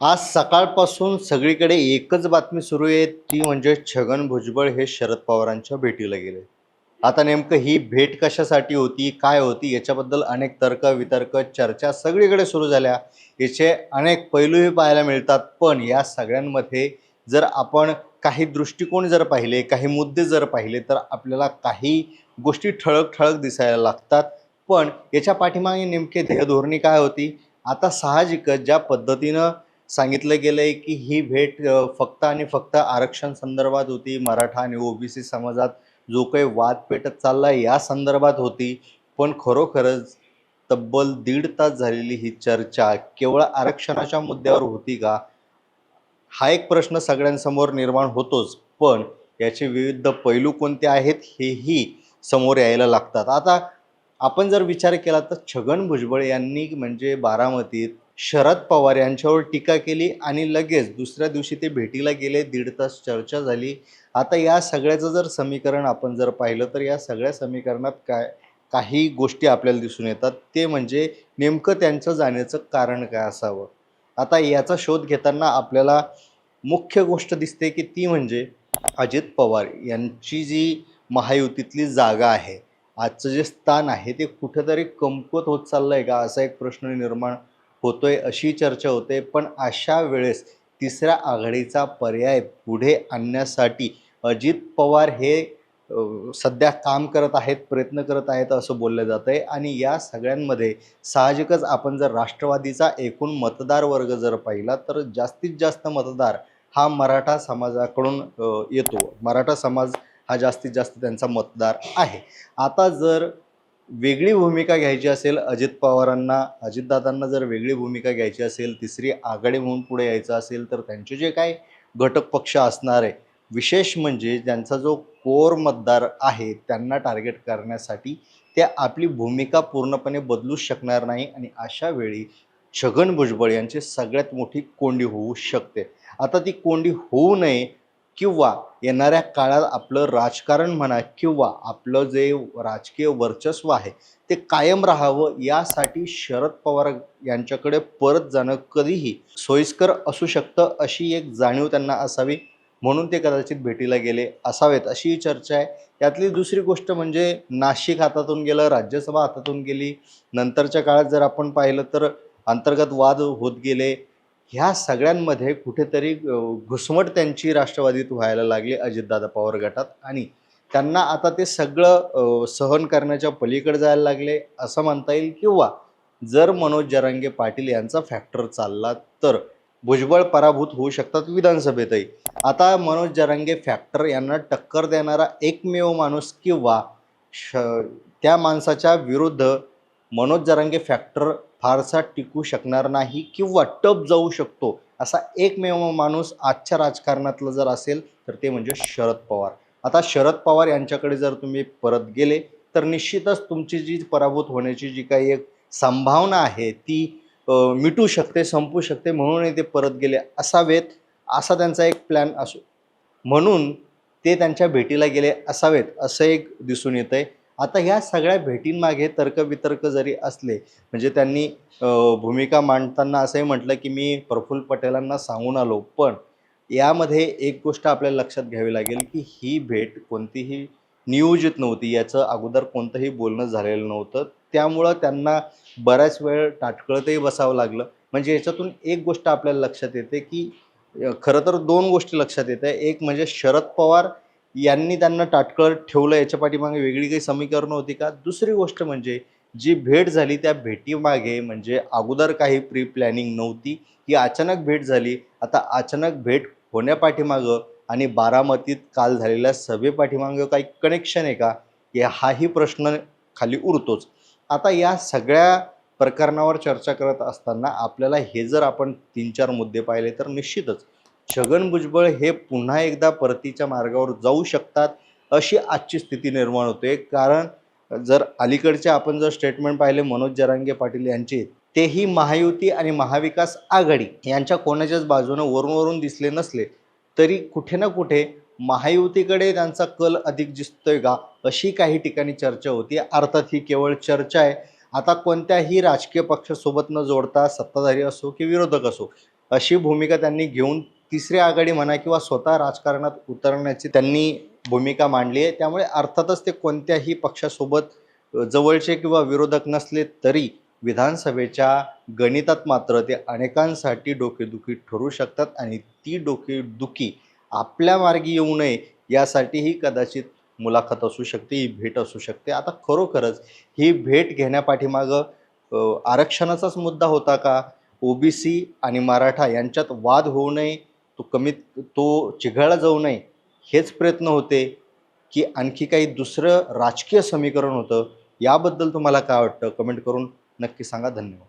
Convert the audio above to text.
आज सकाळपासून सगळीकडे एकच बातमी सुरू आहे ती म्हणजे छगन भुजबळ हे शरद पवारांच्या भेटीला गेले. आता नेमकं ही भेट कशासाठी होती काय होती याच्याबद्दल अनेक तर्क वितर्क चर्चा सगळीकडे सुरू झाल्या. याचे अनेक पैलूही पाहायला मिळतात पण या सगळ्यांमध्ये जर आपण काही दृष्टिकोन जर पाहिले काही मुद्दे जर पाहिले तर आपल्याला काही गोष्टी ठळक ठळक दिसायला लागतात. पण याच्या पाठीमागे नेमके ध्येयधोरणी काय होती? आता साहजिकच ज्या पद्धतीनं सांगितलं गेलं आहे की ही भेट फक्त आणि फक्त आरक्षण संदर्भात होती. मराठा आणि ओबीसी समाजात जो काही वाद पेटत चालला या संदर्भात होती. पण खरोखरच तब्बल दीड तास झालेली ही चर्चा केवळ आरक्षणाच्या मुद्द्यावर होती का? हा एक प्रश्न सगळ्यांसमोर निर्माण होतोच. पण याचे विविध पैलू कोणते आहेत हेही समोर यायला लागतात. आता आपण जर विचार केला तर छगन भुजबळ यांनी म्हणजे बारामतीत शरद पवार यांच्यावर टीका केली आणि लगेच दुसऱ्या दिवशी ते भेटीला गेले. दीड तास चर्चा झाली. आता या सगळ्याचं जर समीकरण आपण जर पाहिलं तर या सगळ्या समीकरणात काय काही गोष्टी आपल्याला दिसून येतात. ते म्हणजे नेमकं त्यांचं जाण्याचं कारण काय असावं? आता याचा शोध घेताना आपल्याला मुख्य गोष्ट दिसते की ती म्हणजे अजित पवार यांची जी महायुतीतली जागा आहे आजचं जे स्थान आहे ते कुठेतरी कमकुवत होत चाललं आहे का? असा एक प्रश्न निर्माण होतोय अशी चर्चा होते पण अशा वेळेस तिसऱ्या आघाडीचा पर्याय पुढे आणण्यासाठी अजित पवार हे सध्या काम करत आहेत प्रयत्न करत आहेत असं बोललं जात आहे आणि या सगळ्यांमध्ये साहजिकच आपण जर राष्ट्रवादीचा एकूण मतदार वर्ग जर पाहिला तर जास्तीत जास्त मतदार हा मराठा समाजाकडून येतो. मराठा समाज हा जास्तीत जास्त त्यांचा मतदार आहे. आता जर वेगळी भूमिका घ्यायची असेल अजित पवारांना अजितदादांना जर वेगळी भूमिका घ्यायची असेल तिसरी आघाडी म्हणून पुढे यायचं असेल तर त्यांचे जे काही घटक पक्ष असणार आहे विशेष म्हणजे ज्यांचा जो कोर मतदार आहे त्यांना टार्गेट करण्यासाठी ते आपली भूमिका पूर्णपणे बदलू शकणार नाही आणि अशा वेळी छगन भुजबळ यांची सगळ्यात मोठी कोंडी होऊ शकते. आता ती कोंडी होऊ नये किंवा येणाऱ्या काळात आपलं राजकारण म्हणा किंवा आपलं जे राजकीय वर्चस्व आहे ते कायम राहावं यासाठी शरद पवार यांच्याकडे परत जाणं कधीही सोयीस्कर असू शकतं अशी एक जाणीव त्यांना असावी. म्हणून ते कदाचित भेटीला गेले असावेत अशी चर्चा आहे. यातली दुसरी गोष्ट म्हणजे नाशिक हातातून गेलं राज्यसभा हातातून गेली. नंतरच्या काळात जर आपण पाहिलं तर अंतर्गत वाद होत गेले. ह्या सगळ्यांमध्ये कुठेतरी घुसमट त्यांची राष्ट्रवादीत व्हायला लागली अजितदादा पवार गटात. आणि त्यांना आता ते सगळं सहन करण्याच्या पलीकडे जायला लागले असं म्हणता येईल. किंवा जर मनोज जरांगे पाटील यांचा फॅक्टर चालला तर भुजबळ पराभूत होऊ शकतात विधानसभेतही. आता मनोज जरांगे फॅक्टर यांना टक्कर देणारा एकमेव माणूस किंवा श त्या माणसाच्या विरुद्ध मनोज जरांगे फॅक्टर फारसा टिकू शकणार नाही किंवा टप जाऊ शकतो असा एकमेव माणूस आजच्या राजकारणातलं जर असेल तर ते म्हणजे शरद पवार. आता शरद पवार यांच्याकडे जर तुम्ही परत गेले तर निश्चितच तुमची जी पराभूत होण्याची जी काही एक संभावना आहे ती मिटू शकते संपू शकते म्हणून ते परत गेले असावेत असा त्यांचा एक प्लॅन असो. म्हणून ते त्यांच्या भेटीला गेले असावेत असं एक दिसून येतं आहे आता ह्या सगळ्या भेटींमागे तर्कवितर्क जरी असले म्हणजे त्यांनी भूमिका मांडताना असंही म्हटलं की मी प्रफुल्ल पटेलांना सांगून आलो पण यामध्ये एक गोष्ट आपल्याला लक्षात घ्यावी लागेल की ही भेट कोणतीही नियोजित नव्हती याचं अगोदर कोणतंही बोलणं झालेलं नव्हतं. त्यामुळं त्यांना बऱ्याच वेळ ताटकळतही बसावं लागलं. म्हणजे याच्यातून एक गोष्ट आपल्याला लक्षात येते की खरं तर दोन गोष्टी लक्षात येत. आहे एक म्हणजे शरद पवार यांनी त्यांना ताटकळत ठेवलं याच्या पाठीमागे वेगळी काही समीकरणं होती का? दुसरी गोष्ट म्हणजे जी भेट झाली त्या भेटीमागे म्हणजे अगोदर काही प्री प्लॅनिंग नव्हती. ही अचानक भेट झाली. आता अचानक भेट होण्यापाठीमागं आणि बारामतीत काल झालेल्या सभेपाठीमागं काही कनेक्शन आहे का? हे हाही प्रश्न खाली उरतोच. आता या सगळ्या प्रकरणावर चर्चा करत असताना आपल्याला हे जर आपण तीन चार मुद्दे पाहिले तर निश्चितच छगन भुजबळ हे पुन्हा एकदा परतीच्या मार्गावर जाऊ शकतात अशी आजची स्थिती निर्माण होते. कारण जर अलीकडचे आपण जर स्टेटमेंट पाहिले मनोज जरांगे पाटील यांचे तेही महायुती आणि महाविकास आघाडी यांच्या कोणाच्याच बाजूने वरून वरून दिसले नसले तरी कुठे ना कुठे महायुतीकडे त्यांचा कल अधिक दिसतोय का अशी काही ठिकाणी चर्चा होती. अर्थात ही केवळ चर्चा आहे. आता कोणत्याही राजकीय पक्षासोबत न जोडता सत्ताधारी असो की विरोधक असो अशी भूमिका त्यांनी घेऊन तिसरी आघाडी म्हणा किंवा स्वतः राजकारणात उतरण्याची त्यांनी भूमिका मांडली आहे. त्यामुळे अर्थातच ते कोणत्याही पक्षासोबत जवळचे किंवा विरोधक नसले तरी विधानसभेच्या गणितात मात्र ते अनेकांसाठी डोकेदुखी ठरू शकतात आणि ती डोकेदुखी आपल्या मार्गी येऊ नये यासाठीही कदाचित मुलाखत असू शकते ही भेट असू शकते. आता खरोखरच ही भेट घेण्यापाठीमागं आरक्षणाचाच मुद्दा होता का? ओबीसी आणि मराठा यांच्यात वाद होऊ नये तो कमीत तो चिघळला जाऊ नये हेच प्रयत्न होते की आणखी काही दुसरं राजकीय समीकरण होतं याबद्दल तुम्हाला काय वाटतं? कमेंट करून नक्की सांगा. धन्यवाद.